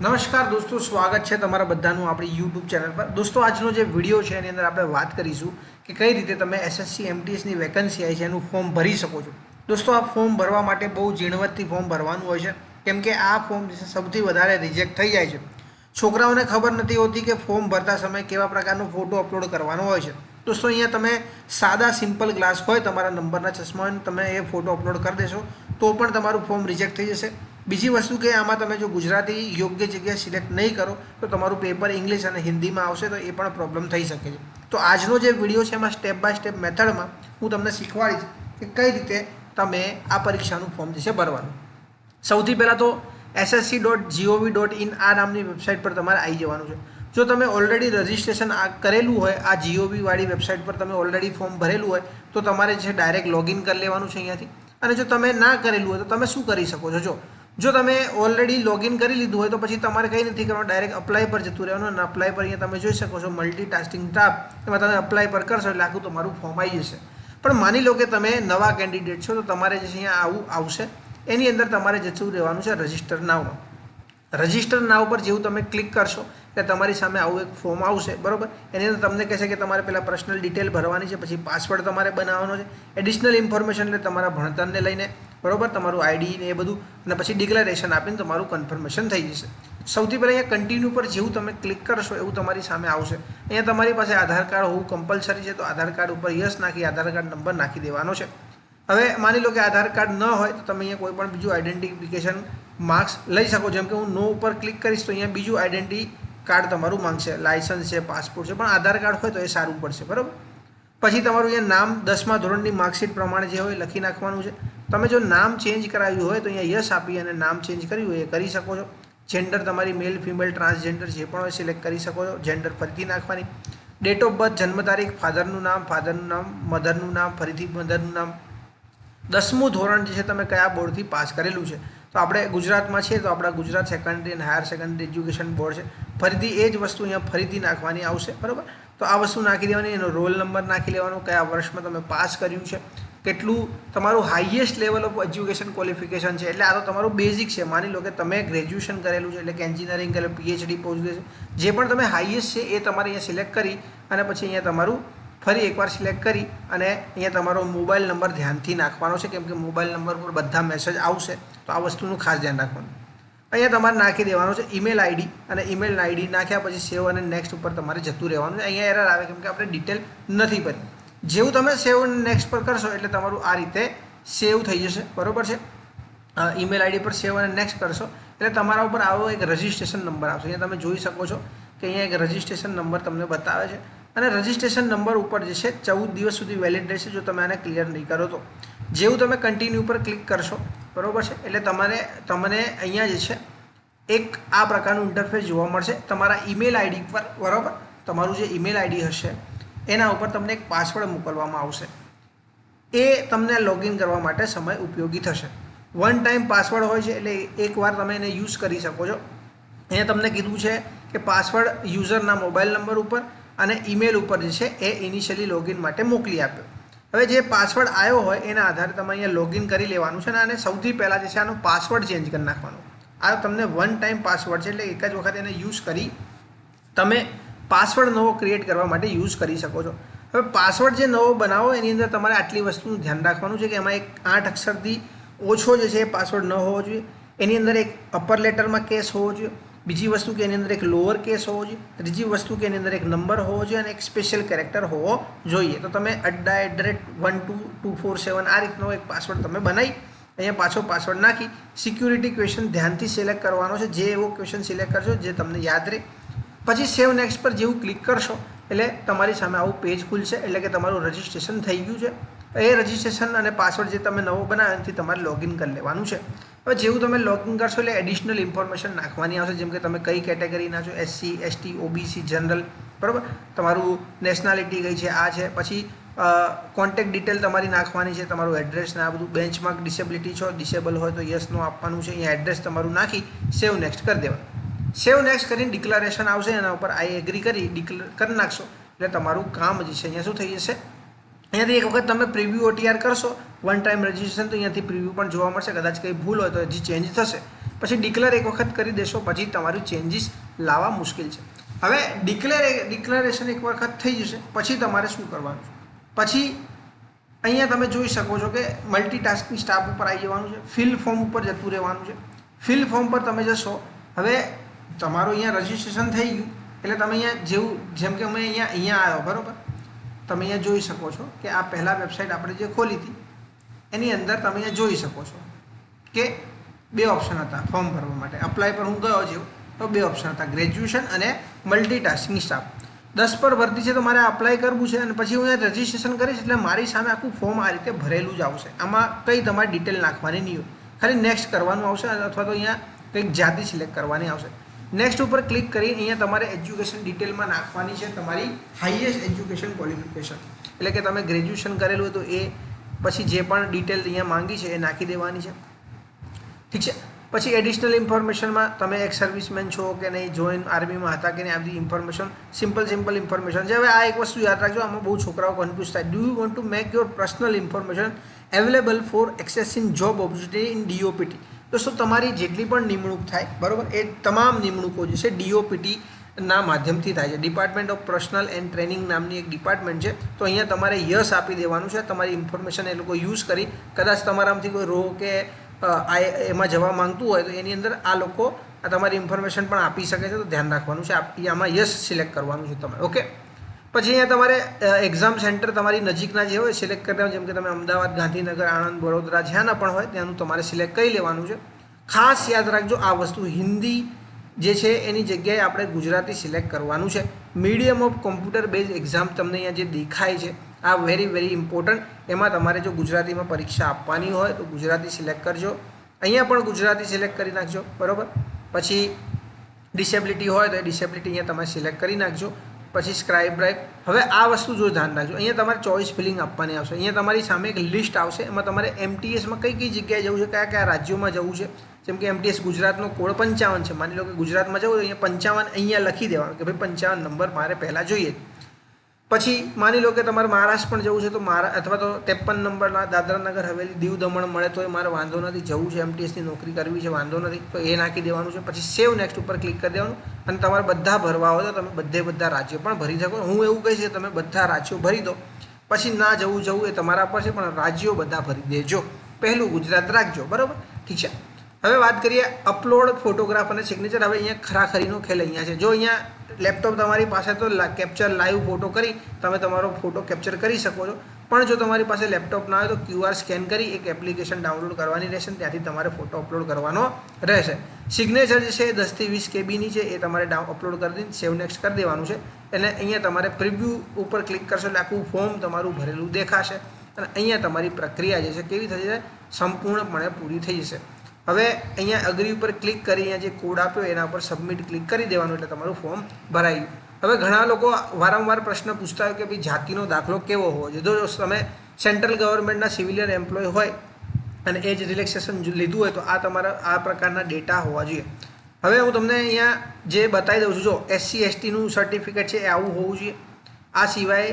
નમસ્કાર દોસ્તો, સ્વાગત છે તમારા બધાનું આપણી યુટ્યુબ ચેનલ પર. દોસ્તો, આજનો જે વીડિયો છે એની અંદર આપણે વાત કરીશું કે કઈ રીતે તમે એસએસસી એમટીએસની વેકન્સી આવી છે, એનું ફોર્મ ભરી શકો છો. દોસ્તો, આ ફોર્મ ભરવા માટે બહુ ઝીણવટથી ફોર્મ ભરવાનું હોય છે. કેમ કે આ ફોર્મ સૌથી વધારે રિજેક્ટ થઈ જાય છે. છોકરાઓને ખબર નથી હોતી કે ફોર્મ ભરતા સમયે કેવા પ્રકારનો ફોટો અપલોડ કરવાનો હોય છે. દોસ્તો, અહીંયા તમે સાદા સિમ્પલ ગ્લાસ હોય, તમારા નંબરના ચશ્મા તમે એ ફોટો અપલોડ કરી દેશો, તો પણ તમારું ફોર્મ રિજેક્ટ થઈ જશે. બીજી વસ્તુ કે આમાં તમે જો ગુજરાતી યોગ્ય જગ્યાએ સિલેક્ટ નહીં કરો, તો તમારું પેપર ઇંગ્લિશ અને હિન્દીમાં આવશે તો એ પણ પ્રોબ્લેમ થઈ શકે છે. તો આજનો જે વીડિયો છે એમાં સ્ટેપ બાય સ્ટેપ મેથડમાં હું તમને શીખવાડીશ કે કઈ રીતે તમે આ પરીક્ષાનું ફોર્મ જે છે ભરવાનું. સૌથી પહેલાં તો SSC dot GOV dot in આ નામની વેબસાઇટ પર તમારે આવી જવાનું છે. જો તમે ઓલરેડી રજિસ્ટ્રેશન આ કરેલું હોય, આ જીઓવીવાળી વેબસાઇટ પર તમે ઓલરેડી ફોર્મ ભરેલું હોય, તો તમારે છે ડાયરેક્ટ લોગિન કરી લેવાનું છે અહીંયાથી. અને જો તમે ના કરેલું હોય, તો તમે શું કરી શકો છો? જો જો તમે ઓલરેડી લોગિન કરી લીધું હોય તો પછી તમારે કંઈ નથી કરવાનું ડાયરેક્ટ અપ્લાય પર જતું રહેવાનું અને અપ્લાય પર અહીંયા તમે જોઈ શકો છો મલ્ટીટાસ્કિંગ ટાપ એમાં તમે અપ્લાય પર કરશો એટલે આખું તમારું ફોર્મ આવી જશે. પણ માની લો કે તમે નવા કેન્ડિડેટ છો તો તમારે જે અહીંયા આવું આવશે. એની અંદર તમારે જતું રહેવાનું છે રજિસ્ટર નાવમાં રજિસ્ટર નાવ પર જેવું તમે ક્લિક કરશો એટલે તમારી સામે આવું એક ફોર્મ આવશે, બરાબર? એની અંદર તમને કહેશે કે તમારે પહેલાં પર્સનલ ડિટેલ ભરવાની છે, પછી પાસવર્ડ તમારે બનાવવાનો છે. એડિશનલ ઇન્ફોર્મેશન એટલે તમારા ભણતરને લઈને બરાબર? તમારું આઈડી ને એ બધું. અને પછી ડિક્લેરેશન આપીને તમારું કન્ફર્મેશન થઈ જશે. સૌથી પહેલાં અહીંયા કન્ટિન્યુ પર જેવું તમે ક્લિક કરશો એવું તમારી સામે આવશે. અહીંયા તમારી પાસે આધાર કાર્ડ હોવું કમ્પલસરી છે, તો આધાર કાર્ડ ઉપર યસ નાખી, આધાર કાર્ડ નંબર નાખી દેવાનો છે. હવે માની લો કે આધાર કાર્ડ ન હોય, તો તમે અહીંયા કોઈ પણ બીજું આઈડેન્ટિફિકેશન માર્ક્સ લઈ શકો. જેમ કે હું નો ઉપર ક્લિક કરીશ, તો અહીંયા બીજું આઈડેન્ટિટી કાર્ડ તમારું માંગશે. લાયસન્સ છે પાસપોર્ટ છે, પણ આધાર કાર્ડ હોય તો એ સારું પડશે. બરાબર? પછી તમારું અહીંયા નામ દસમા ધોરણની માર્કશીટ પ્રમાણે જે હોય લખી નાખવાનું છે. તમે જો નામ ચેન્જ કરાવ્યું હોય તો અહીંયા યસ આપી અને નામ ચેન્જ કર્યું હોય એ કરી શકો છો. જેન્ડર તમારી મેલ ફિમેલ ટ્રાન્સજેન્ડર જે પણ હોય સિલેક્ટ કરી શકો છો. જેન્ડર ફરીથી નાખવાની. ડેટ ઓફ બર્થ જન્મ તારીખ ફાધરનું નામ ફાધરનું નામ મધરનું નામ, ફરીથી મધરનું નામ. દસમું ધોરણ જે છે તમે કયા બોર્ડથી પાસ કરેલું છે? તો આપણે ગુજરાતમાં છીએ તો આપણા ગુજરાત સેકન્ડરી અને હાયર સેકન્ડરી એજ્યુકેશન બોર્ડ છે. ફરીથી એ જ વસ્તુ અહીંયા ફરીથી નાખવાની આવશે. બરાબર? તો આ વસ્તુ નાખી દેવાની, એનો રોલ નંબર નાખી લેવાનો, કયા વર્ષમાં તમે પાસ કર્યું છે. કેટલું તમારું highest level of education qualification છે. એટલે આ તો તમારું બેઝિક છે. માની લો કે તમે ગ્રેજ્યુએશન કરેલું છે, એટલે કે એન્જિનિયરિંગ કરેલું પીએચડી પોસ્ટ જે પણ તમે હાઈએસ્ટ છે એ તમારે અહીંયા સિલેક્ટ કરી અને પછી અહીંયા તમારું ફરી એકવાર સિલેક્ટ કરી અને અહીંયા તમારો મોબાઈલ નંબર ધ્યાનથી નાખવાનો છે. કેમ કે મોબાઈલ નંબર પર બધા મેસેજ આવશે, તો આ વસ્તુનું ખાસ ધ્યાન રાખવાનું. અહીંયા તમારે નાખી દેવાનો છે ઈમેલ આઈડી અને ઈમેલ આઈડી નાખ્યા પછી સેવ અને નેક્સ્ટ ઉપર તમારે જતું રહેવાનું છે. અહીંયા એરર આવે, કેમ કે આપણે ડિટેલ નથી ભરી. જેવું તમે સેવ નેક્સ્ટ પર કરશો એટલે તમારું આ રીતે સેવ થઈ જશે. બરાબર છે? ઈમેલ આઈડી પર સેવ અને નેક્સ્ટ કરશો એટલે તમારા ઉપર આવો એક રજિસ્ટ્રેશન નંબર આવશે. અહીંયા તમે જોઈ શકો છો કે અહીંયા એક રજિસ્ટ્રેશન નંબર તમને બતાવે છે અને રજિસ્ટ્રેશન નંબર ઉપર જે છે ચૌદ દિવસ સુધી વેલિડ રહેશે જો તમે આને ક્લિયર નહીં કરો તો. જેવું તમે કન્ટિન્યુ ઉપર ક્લિક કરશો, બરાબર છે? એટલે તમારે, તમને અહીંયા જે છે એક આ પ્રકારનું ઇન્ટરફેસ જોવા મળશે. તમારા ઈમેલ આઈડી પર, બરાબર? તમારું જે ઈમેલ આઈડી હશે એના ઉપર તમને એક પાસવર્ડ મોકલવામાં આવશે. એ તમને લોગિન કરવા માટે સમય ઉપયોગી થશે. વન ટાઈમ પાસવર્ડ હોય છે, એટલે એકવાર તમે એને યુઝ કરી શકો છો. એને તમને કીધું છે કે પાસવર્ડ યુઝરના મોબાઈલ નંબર ઉપર અને ઈમેલ ઉપર જે છે, એ ઇનિશિયલી લોગિન માટે મોકલી આપ્યો. હવે જે પાસવર્ડ આવ્યો હોય, એના આધારે તમે અહીંયા લોગિન કરી લેવાનું છે અને સૌથી પહેલાં જે છે, આનો પાસવર્ડ ચેન્જ કરી નાખવાનો. આ તમને વન ટાઈમ પાસવર્ડ છે, એટલે એક જ વખત એને યુઝ કરી તમે પાસવર્ડ નવો ક્રિએટ કરવા માટે યુઝ કરી શકો છો. હવે પાસવર્ડ જે નવો બનાવો, એની અંદર તમારે આટલી વસ્તુનું ધ્યાન રાખવાનું છે કે એમાં એક આઠ અક્ષરથી ઓછો જે છે એ પાસવર્ડ ન હોવો જોઈએ. એની અંદર એક અપર લેટરમાં કેસ હોવો જોઈએ. બીજી વસ્તુ કે એની અંદર એક લોઅર કેસ હોવો જોઈએ. ત્રીજી વસ્તુ કે એની અંદર એક નંબર હોવો જોઈએ અને એક સ્પેશિયલ કેરેક્ટર હોવો જોઈએ. તો તમે અડ્ડા at the rate one two two four seven આ રીતનો એક પાસવર્ડ તમે બનાવી, અહીંયા પાછો પાસવર્ડ નાખી. સિક્યુરિટી ક્વેશ્ચન ધ્યાનથી સિલેક્ટ કરવાનો છે. જે એવો ક્વેશ્ચન સિલેક્ટ કરશો જે તમને યાદ રહે. પછી સેવ નેક્સ્ટ પર જેવું ક્લિક કરશો, એટલે તમારી સામે આવું પેજ ખુલશે, એટલે કે તમારું રજિસ્ટ્રેશન થઈ ગયું છે. એ રજિસ્ટ્રેશન અને પાસવર્ડ જે તમે નવો બનાવ્યો એનાથી તમારે લોગિન કરી લેવાનું છે. હવે જેવું તમે લોગિન કરશો એટલે એડિશનલ ઇન્ફોર્મેશન નાખવાની આવશે, જેમ કે તમે કઈ કેટેગરીના છો એસસી એસટી ઓબીસી જનરલ બરાબર? તમારું નેશનાલિટી કઈ છે, આ છે, પછી કોન્ટેક્ટ ડિટેલ તમારી નાખવાની છે, તમારું એડ્રેસ ને આ બધું બેન્ચમાર્ક ડિસેબિલિટી છો ડિસેબલ હોય તો યસનું આપવાનું છે, અહીંયા એડ્રેસ તમારું નાખી, સેવ નેક્સ્ટ કરી દેવાનું. સેવ નેક્સ્ટ કરીને ડિક્લેરેશન આવશે, એના ઉપર આઈ એગ્રી કરી ડિક્લેર કરી નાખશો. એટલે તમારું કામ જે છે, અહીંયા શું થઈ જશે? અહીંયાથી એક વખત તમે પ્રિવ્યૂ ઓટીઆર કરશો વન ટાઈમ રજિસ્ટ્રેશન તો અહીંયાથી પ્રિવ્યૂ પણ જોવા મળશે. કદાચ કંઈ ભૂલ હોય તો હજી ચેન્જ થશે. પછી ડિક્લેર એક વખત કરી દેશો, પછી તમારું ચેન્જીસ લાવવા મુશ્કેલ છે. હવે ડિક્લેર ડિક્લેરેશન એક વખત થઈ જશે, પછી તમારે શું કરવાનું પછી અહીંયા તમે જોઈ શકો છો કે મલ્ટીટાસ્કિંગ સ્ટાફ ઉપર આવી જવાનું છે ફિલ ફોર્મ ઉપર જતું રહેવાનું છે. ફિલ ફોર્મ પર તમે જશો, હવે તમારું અહીંયા રજિસ્ટ્રેશન થઈ ગયું. એટલે તમે અહીંયા જેવું, જેમ કે અમે અહીંયા અહીંયા આવ્યો, બરાબર? તમે અહીંયા જોઈ શકો છો કે આ પહેલાં વેબસાઇટ આપણે જે ખોલી હતી, એની અંદર તમે અહીંયા જોઈ શકો છો કે બે ઓપ્શન હતા ફોર્મ ભરવા માટે. અપ્લાય પર હું ગયો જેવું તો બે ઓપ્શન હતા ગ્રેજ્યુએશન અને મલ્ટીટાસ્કિંગ સ્ટાફ દસ પર ભરતી છે તો મારે અપ્લાય કરવું છે અને પછી હું અહીંયા રજિસ્ટ્રેશન કરીશ એટલે મારી સામે આખું ફોર્મ આ રીતે ભરેલું જ આવશે. આમાં કંઈ તમારે ડિટેલ નાખવાની નહીં હોય. ખાલી નેક્સ્ટ કરવાનું આવશે અથવા તો અહીંયા કંઈક જાતિ સિલેક્ટ કરવાની આવશે. નેક્સ્ટ ઉપર ક્લિક કરી અહીંયા તમારે એજ્યુકેશન ડિટેલમાં નાખવાની છે તમારી હાઈએસ્ટ એજ્યુકેશન ક્વોલિફિકેશન એટલે કે તમે ગ્રેજ્યુએશન કરેલું હોય તો એ પછી જે પણ ડિટેલ અહીંયા માંગી છે એ નાખી દેવાની છે. ઠીક છે? પછી એડિશનલ ઇન્ફોર્મેશનમાં તમે એક સર્વિસમેન છો કે નહીં જોઈન આર્મીમાં હતા કે નહીં, આ બધી ઇન્ફોર્મેશન સિમ્પલ સિમ્પલ ઇન્ફોર્મેશન છે હવે આ એક વસ્તુ યાદ રાખજો, આમાં બહુ છોકરાઓ કન્ફ્યુઝ થાય. Do you want to make your personal information available for access in job opportunity in DOPT દોસ્તો, તમારી જેટલી પણ નિમણૂક થાય, બરાબર, એ તમામ નિમણૂકો જે છે ડીઓપીટી ના માધ્યમથી થાય છે. Department of personnel and training નામની એક ડિપાર્ટમેન્ટ છે. તો અહીંયા તમારે યસ આપી દેવાનું છે. તમારી ઇન્ફોર્મેશન એ લોકો યુઝ કરી, કદાચ તમારામાંથી કોઈ રો કે આ એમાં જવા માંગતું હોય તો એની અંદર આ લોકો તમારી ઇન્ફોર્મેશન પણ આપી શકે છે. તો ધ્યાન રાખવાનું છે. આમાં યસ સિલેક્ટ કરવાનું છે તમારે. ઓકે પછી અહીંયા તમારે એક્ઝામ સેન્ટર તમારી નજીકના જે હોય સિલેક્ટ કરતા જેમ કે તમે અમદાવાદ, ગાંધીનગર, આણંદ, વડોદરા જ્યાંના પણ હોય, ત્યાંનું તમારે સિલેક્ટ કરી લેવાનું છે. ખાસ યાદ રાખજો, આ વસ્તુ હિન્દી જે છે, એની જગ્યાએ આપણે ગુજરાતી સિલેક્ટ કરવાનું છે. Medium of computer base exam તમને અહીંયા જે દેખાય છે, આ વેરી વેરી ઇમ્પોર્ટન્ટ એમાં તમારે જો ગુજરાતીમાં પરીક્ષા આપવાની હોય, તો ગુજરાતી સિલેક્ટ કરજો. અહીંયા પણ ગુજરાતી સિલેક્ટ કરી નાખજો, બરાબર? પછી ડિસેબિલિટી હોય, તો એ ડિસેબિલિટી અહીંયા તમે સિલેક્ટ કરી નાખજો. પછી સ્ક્રાઇબ ડ્રાઈવ હવે આ વસ્તુ જો ધ્યાન રાખજો. અહીંયા તમારે ચોઈસ ફિલિંગ આપવાની આવશે. અહીંયા તમારી સામે એક લિસ્ટ આવશે. એમાં તમારે એમટીએસમાં કઈ કઈ જગ્યાએ જવું છે, કયા કયા રાજ્યોમાં જવું છે. જેમ કે એમટીએસ ગુજરાતનો કોડ પંચાવન છે. માની લો કે ગુજરાતમાં જવું તો અહીંયા પંચાવન અહીંયા લખી દેવાનું કે ભાઈ પંચાવન નંબર મારે પહેલાં જોઈએ. પછી માની લો કે તમારે મહારાષ્ટ્ર પણ જવું છે, તો મારા અથવા તો ત્રેપન નંબરના દાદરાનગર હવેલી દીવ દમણ મળે તો એ મારે વાંધો નથી, જવું છે એમટીએસની નોકરી કરવી છે, વાંધો નથી, તો એ નાખી દેવાનું છે, પછી સેવ નેક્સ્ટ ઉપર ક્લિક કરી દેવાનું, અને તમારે બધા ભરવા હોય તો તમે બધે બધા રાજ્યો પણ ભરી શકો. હું એવું કહીશ કે તમે બધા રાજ્યો ભરી દો. પછી ના જવું જવું એ તમારા પર છે, પણ રાજ્યો બધા ભરી દેજો. પહેલું ગુજરાત રાખજો, બરાબર? ઠીક છે. હવે વાત કરીએ અપલોડ ફોટોગ્રાફ અને સિગ્નેચર હવે અહીંયા ખરાખરીનો ખેલ અહીંયા છે. જો અહીંયા લેપટોપ તમારી પાસે તો કેપ્ચર લાઈવ ફોટો કરી તમે તમારો ફોટો કેપ્ચર કરી શકો છો. પણ જો તમારી પાસે લેપટોપ ના હોય તો ક્યુઆર સ્કેન કરી એક એપ્લિકેશન ડાઉનલોડ કરવાની રહેશે ત્યાંથી તમારે ફોટો અપલોડ કરવાનો રહેશે. સિગ્નેચર જે છે એ દસથી વીસ કેબીની છે, એ તમારે ડાઉન અપલોડ કરી દઈને સેવ નેક્સ્ટ કરી દેવાનું છે. એટલે અહીંયા તમારે પ્રિવ્યૂ ઉપર ક્લિક કરશો એટલે આખું ફોર્મ તમારું ભરેલું દેખાશે. અને અહીંયા તમારી પ્રક્રિયા જે છે કેવી થશે સંપૂર્ણપણે પૂરી થઈ જશે. હવે અહીંયા અગ્રી ઉપર ક્લિક કરી અહીંયા જે કોડ આપ્યો એના ઉપર સબમિટ ક્લિક કરી દેવાનું એટલે તમારું ફોર્મ ભરાઈ હવે ઘણા લોકો વારંવાર પ્રશ્ન પૂછતા હોય કે ભાઈ જાતિનો દાખલો કેવો હોવો જોઈએ? જો તમે સેન્ટ્રલ ગવર્મેન્ટના સિવિલિયન એમ્પ્લોય હોય અને એ જ રિલેક્સેશન લીધું હોય તો આ તમારા, આ પ્રકારના ડેટા હોવા જોઈએ. હવે હું તમને અહીંયા જે બતાવી દઉં છું, જો એસસી એસટીનું સર્ટિફિકેટ છે એ આવું હોવું જોઈએ. આ સિવાય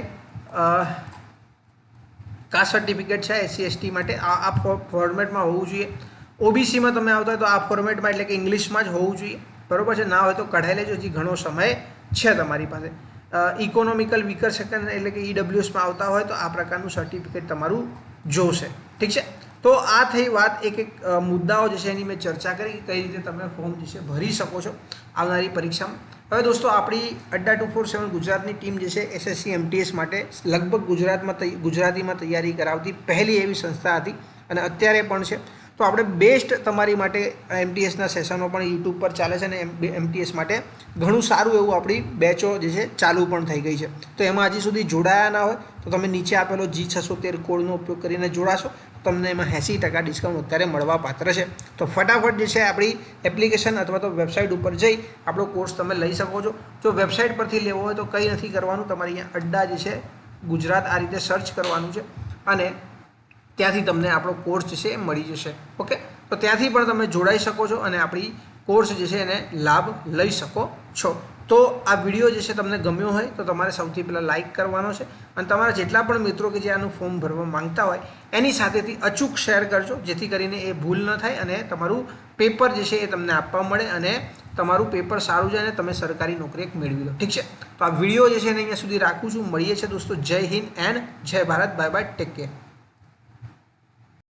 કાસ્ટ સર્ટિફિકેટ છે એસસી એસટી માટે. આ ફોર્મેટમાં હોવું જોઈએ. ઓબીસીમાં તમે આવતા હોય તો આ ફોર્મેટમાં એટલે કે ઇંગ્લિશમાં જ હોવું જોઈએ. બરોબર છે? ના હોય તો કઢાઈ લેજો હજી ઘણો સમય છે તમારી પાસે. ઇકોનોમિકલ વીકર સેકન્ડ એટલે કે ઈડબ્લ્યુએસમાં આવતા હોય તો આ પ્રકારનું સર્ટિફિકેટ તમારું જોશે. ઠીક છે? તો આ થઈ વાત, એક એક મુદ્દાઓ જે છે એની મેં ચર્ચા કરી કે કઈ રીતે તમે ફોર્મ જે છે ભરી શકો છો આવનારી પરીક્ષામાં. હવે દોસ્તો, આપણી અડ્ડા ટુ ફોર સેવન ગુજરાતની ટીમ જે છે એસએસસી એમટીએસ માટે લગભગ ગુજરાતમાં ગુજરાતીમાં તૈયારી કરાવતી પહેલી એવી સંસ્થા હતી અને અત્યારે પણ છે. તો આપણે બેસ્ટ તમારી માટે એમટીએસના સેશનો પણ યુટ્યુબ પર ચાલે છે અને એમટીએસ માટે ઘણું સારું એવું આપણી બેચો જે છે ચાલુ પણ થઈ ગઈ છે. તો એમાં હજી સુધી જોડાયા ના હોય તો તમે નીચે આપેલો જી છસો તેર કોડનો ઉપયોગ કરીને જોડાશો. તમને એમાં એંસી ટકા ડિસ્કાઉન્ટ અત્યારે મળવા પાત્ર છે. તો ફટાફટ જે છે આપણી એપ્લિકેશન અથવા તો વેબસાઇટ ઉપર જઈ આપણો કોર્સ તમે લઈ શકો છો. જો વેબસાઇટ પરથી લેવો હોય તો કંઈ નથી કરવાનું. તમારે અહીંયા અડ્ડા જે છે ગુજરાત આ રીતે સર્ચ કરવાનું છે અને ત્યાંથી તમને આપણો કોર્સ છે એ મળી જશે. ઓકે તો ત્યાંથી પણ તમે જોડાઈ શકો છો અને આપણી કોર્સ જે છે એને લાભ લઈ શકો છો. તો આ વીડિયો જે છે તમને ગમ્યો હોય તો તમારે સૌથી પહેલાં લાઇક કરવાનો છે અને તમારા જેટલા પણ મિત્રો કે જે આનું ફોર્મ ભરવા માંગતા હોય, એની સાથેથી અચૂક શેર કરજો, જેથી કરીને એ ભૂલ ન થાય અને તમારું પેપર જે છે એ તમને આપવા મળે અને તમારું પેપર સારું જાય અને તમે સરકારી નોકરી એક મેળવી લો. ઠીક છે? તો આ વીડિયો જે છે એને અહીંયા સુધી રાખું છું. મળીએ છીએ દોસ્તો. જય હિન્દ એન્ડ જય Bharat. Bye bye. Take care